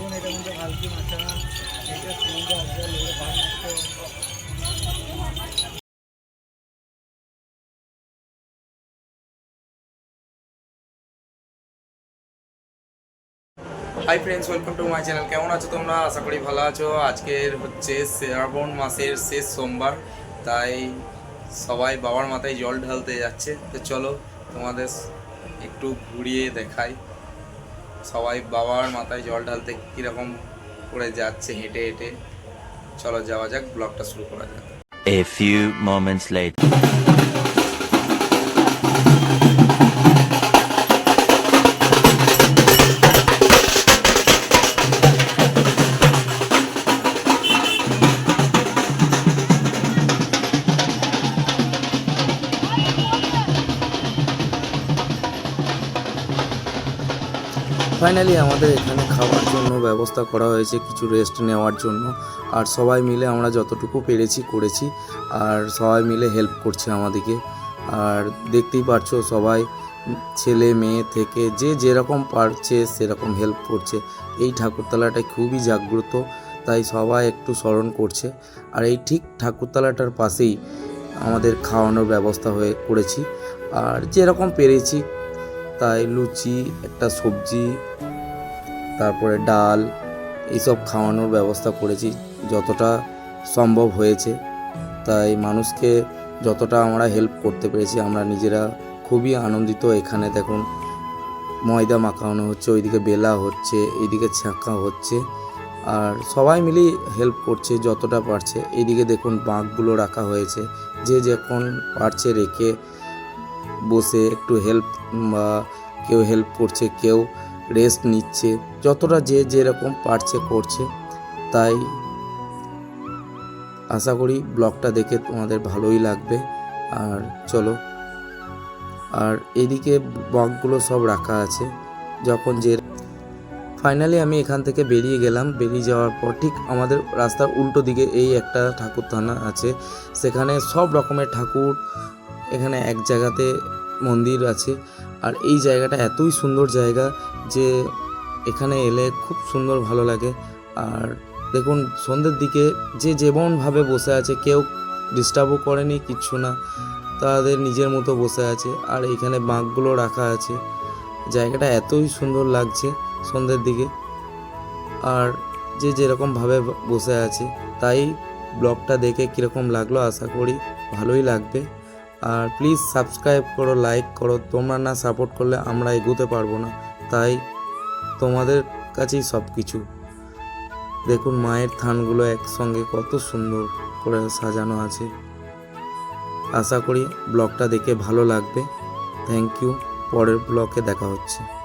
দেখুন ভালকি মাছা। এটা hi friends welcome to my channel কেমন আছো তোমরা? আশা করি ভালো আছো। আজকের হচ্ছে শ্রাবণ মাসের শেষ সোমবার, তাই সবাই বাবার মাথায় জল ঢালতে যাচ্ছে। তো চলো তোমাদের একটু ঘুরিয়ে দেখাই। সবাই বাবার মাথায় জল ঢালতে কীরকম করে যাচ্ছে, হেঁটে হেঁটে চলো যাওয়া যাক, ব্লগটা শুরু করা যাক A few moments later. Finally আমাদের এখানে খাওয়ার জন্য ব্যবস্থা করা হয়েছে, কিছু রেস্ট নেওয়ার জন্য। আর সবাই মিলে আমরা যতটুকু পেরেছি করেছি, আর সবাই মিলে হেল্প করছে আমাদেরকে। আর দেখতেই পারছ সবাই, ছেলে, মেয়ে থেকে যে যেরকম পারছে, সেরকম হেল্প করছে। এই ঠাকুরতলাটা খুবই জাগ্রত, তাই সবাই একটু স্মরণ করছে। আর এই ঠিক ঠাকুরতলাটার পাশেই আমাদের খাওয়ানোর ব্যবস্থা হয়ে করেছি। আর যেরকম পেরেছি তাই লুচি, একটা সবজি, তারপরে ডাল এইসব খাওয়ানোর ব্যবস্থা করেছি যতটা সম্ভব হয়েছে। তাই মানুষকে যতটা আমরা হেল্প করতে পেরেছি, আমরা নিজেরা খুবই আনন্দিত। এখানে দেখুন, ময়দা মাখানো হচ্ছে, ওইদিকে বেলা হচ্ছে, এইদিকে ছাঁকা হচ্ছে, আর সবাই মিলেই হেল্প করছে যতটা পারছে। এইদিকে দেখুন, বাঁকগুলো রাখা হয়েছে, যে যখন পারছে রেখে বসে একটু হেল্প বা কেউ হেল্প করছে, কেউ রেস্ট নিচ্ছে, যতটা যে যেরকম পারছে করছে। তাই আশা করি ব্লগটা দেখে তোমাদের ভালোই লাগবে। আর চলো, আর এদিকে বকগুলো সব রাখা আছে। যখন যে ফাইনালি আমি এখান থেকে বেরিয়ে গেলাম, বেরিয়ে যাওয়ার পর ঠিক আমাদের রাস্তার উল্টো দিকে এই একটা ঠাকুর থানা আছে। সেখানে সব রকমের ঠাকুর এখানে এক জায়গাতে মন্দির আছে। আর এই জায়গাটা এতই সুন্দর জায়গা যে এখানে এলে খুব সুন্দর ভালো লাগে। আর দেখুন, সন্ধ্যের দিকে যে যেমনভাবে বসে আছে, কেউ ডিস্টার্বও করেনি, কিচ্ছু না। তাদের নিজের মতো বসে আছে। আর এখানে বাঁকগুলো রাখা আছে। জায়গাটা এতই সুন্দর লাগছে সন্ধ্যের দিকে। আর যে যেরকমভাবে বসে আছে, তাই ব্লগটা দেখে কীরকম লাগল আশা করি ভালোই লাগবে। আর প্লিজ সাবস্ক্রাইব করো লাইক করো। তোমরা না সাপোর্ট করলে আমরা এগোতে পারব না। তাই তোমাদের কাছেই সব কিছু দেখুন, মায়ের থানগুলো একসঙ্গে কত সুন্দর করে সাজানো আছে। আশা করি ব্লগটা দেখে ভালো লাগবে। থ্যাংক ইউ পরের ব্লগে দেখা হচ্ছে।